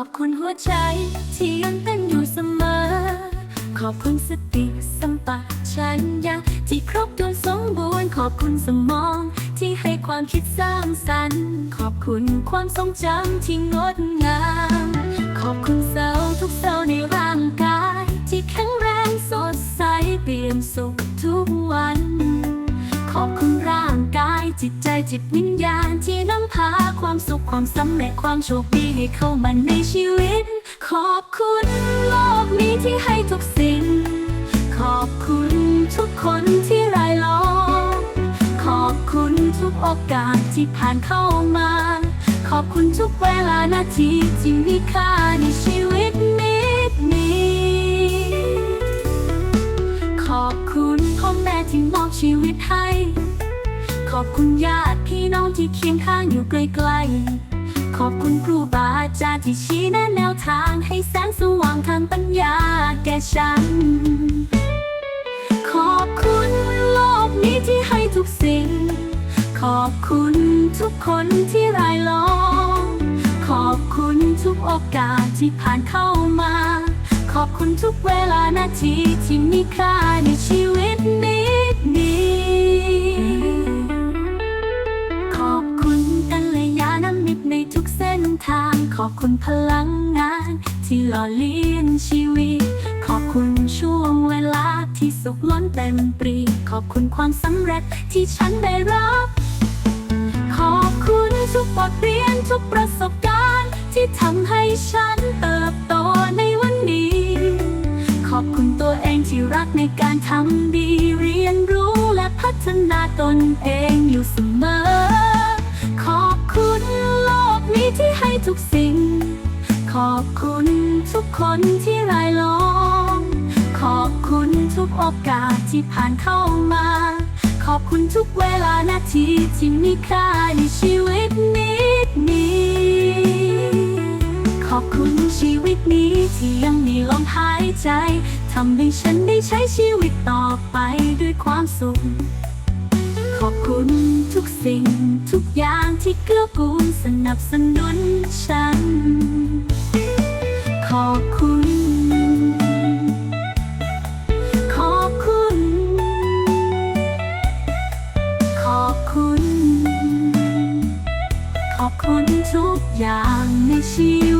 อบคุณหัวใจ ที่ยังเต้นอยู่เสมอ ขอบคุณสติสัมปชัญญะที่ครบถ้วนสมบูรณ์ขอบคุณสมอง ที่ให้ความคิดสร้างสรรค์ ขอบคุณความทรงจำที่งดงาม ขอบคุณเซลล์ทุกเซลล์ในร่างกาย จิตใจจิตวิญญาณที่นำพาความสุขความสำเร็จความโชคดีให้เข้ามาในชีวิต ขอบคุณโลกนี้ที่ให้ทุกสิ่ง ขอบคุณทุกคนที่รายล้อมขอบคุณทุกโอกาสที่ผ่านเข้ามา ขอบคุณทุกเวลานาทีที่มีค่าในชีวิตนิดนี้ ขอบคุณพ่อแม่ที่มอบชีวิตให้ อบคุณญาติพี่น้องที่เคียงข้างอยู่ไกลๆ ขอบคุณครูบาอาจารย์ที่ชี้แนะแนวทางให้แสงสว่างทางปัญญาแก่ฉัน ขอบคุณโลกนี้ที่ให้ทุกสิ่ง ขอบคุณทุกคนที่รายล้อม ขอบคุณทุกโอกาสที่ผ่านเข้ามา ขอบคุณทุกเวลานาทีที่มีค่าในชีวิตนิดนี้ อบคุณพลังงาน ที่หล่อเลี้ยงชีวิต ขอบคุณช่วงเวลาที่สุขล้นเต็มปรี ขอบคุณความสำเร็จที่ฉันได้รับ ขอบคุณทุกบทเรียนทุกประสบการณ์ ที่ทำให้ฉันเติบโตในวันนี้ ขอบคุณตัวเองที่รักในการทำดีเรียนรู้และพัฒนาตนเองอยู่เสมอ อบคุณทุกคนที่รายล้อม ขอบคุณทุกโอกาสที่ผ่านเข้ามา ขอบคุณทุกเวลานาทีที่มีค่าในชีวิตนิดนี้ ขอบคุณชีวิตนี้ที่ยังมีลมหายใจ ทำให้ฉันได้ใช้ชีวิตต่อไปด้วยความสุข ขอบคุณทุกสิ่งทุกอย่างที่เกื้อกูลสนับสนุนฉัน ขอบคุณ ขอบคุณ ขอบคุณ ขอบคุณทุกอย่างในชีวิต